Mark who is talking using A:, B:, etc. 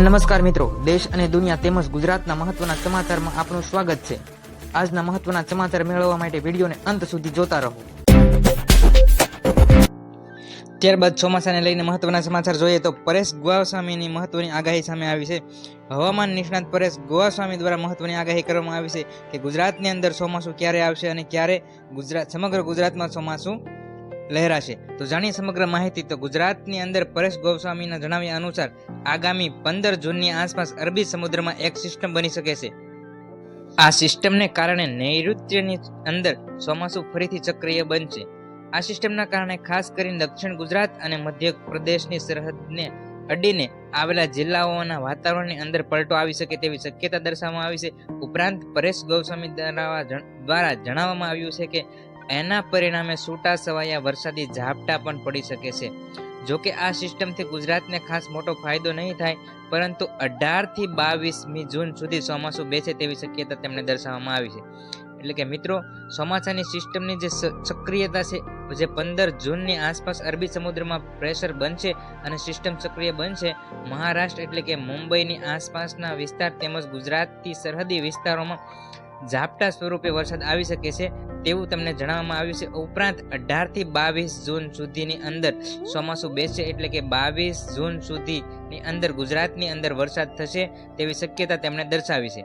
A: નમસ્કાર મિત્રો, દેશ અને દુનિયા તેમજ ગુજરાતના મહત્વના સમાચારમાં આપનું સ્વાગત છે. આજના મહત્વના સમાચાર મેળવવા માટે વિડીયોને અંત સુધી જોતા રહો. ત્યારબાદ ચોમાસાને લઈને મહત્વના સમાચાર જોઈએ તો પરેશ ગોવાસ્વામીની મહત્વની આગાહી સામે આવી છે. હવામાન નિષ્ણાત પરેશ ગોવાસ્વામી દ્વારા મહત્વની આગાહી કરવામાં આવી છે કે ગુજરાતની અંદર ચોમાસું ક્યારે આવશે અને ક્યારે ગુજરાત, સમગ્ર ગુજરાતમાં ચોમાસું લહેરાશે. તો જાણીએ સમગ્ર માહિતી. તો ગુજરાતની અંદર પરેશ ગોસ્વામીના જણાવ્યા અનુસાર, આગામી પંદર જૂનની આસપાસ અરબી સમુદ્રમાં એક સિસ્ટમ બની શકે છે. આ સિસ્ટમને કારણે નૈઋત્યની અંદર ચોમાસું ફરીથી સક્રિય બનશે. આ સિસ્ટમના કારણે ખાસ કરીને દક્ષિણ ગુજરાત અને મધ્ય પ્રદેશની સરહદને અડીને આવેલા જિલ્લાઓના વાતાવરણની અંદર પલટો આવી શકે તેવી શક્યતા દર્શાવવામાં આવી છે. ઉપરાંત પરેશ ગૌસ્વામી દ્વારા જણાવવામાં આવ્યું છે કે એના પરિણામે છૂટા છવાયા વરસાદી ઝાપટા પણ પડી શકે છે. જો કે આ સિસ્ટમથી ગુજરાતને ખાસ મોટો ફાયદો નહીં થાય, પરંતુ અઢારથી બાવીસમી જૂન સુધી ચોમાસું બેસે તેવી શક્યતા તેમણે દર્શાવવામાં આવી છે. એટલે કે મિત્રો, ચોમાસાની સિસ્ટમની જે સક્રિયતા છે, જે પંદર જૂનની આસપાસ અરબી સમુદ્રમાં પ્રેશર બનશે અને સિસ્ટમ સક્રિય બનશે, મહારાષ્ટ્ર એટલે કે મુંબઈની આસપાસના વિસ્તાર તેમજ ગુજરાતથી સરહદી વિસ્તારોમાં ઝાપટા સ્વરૂપે વરસાદ આવી શકે છે તેવું તમને જણાવવામાં આવ્યું છે. ઉપરાંત અઢારથી બાવીસ જૂન સુધીની અંદર ચોમાસું બેસશે એટલે કે બાવીસ જૂન સુધીની અંદર ગુજરાતની અંદર વરસાદ થશે તેવી શક્યતા તેમણે દર્શાવી છે.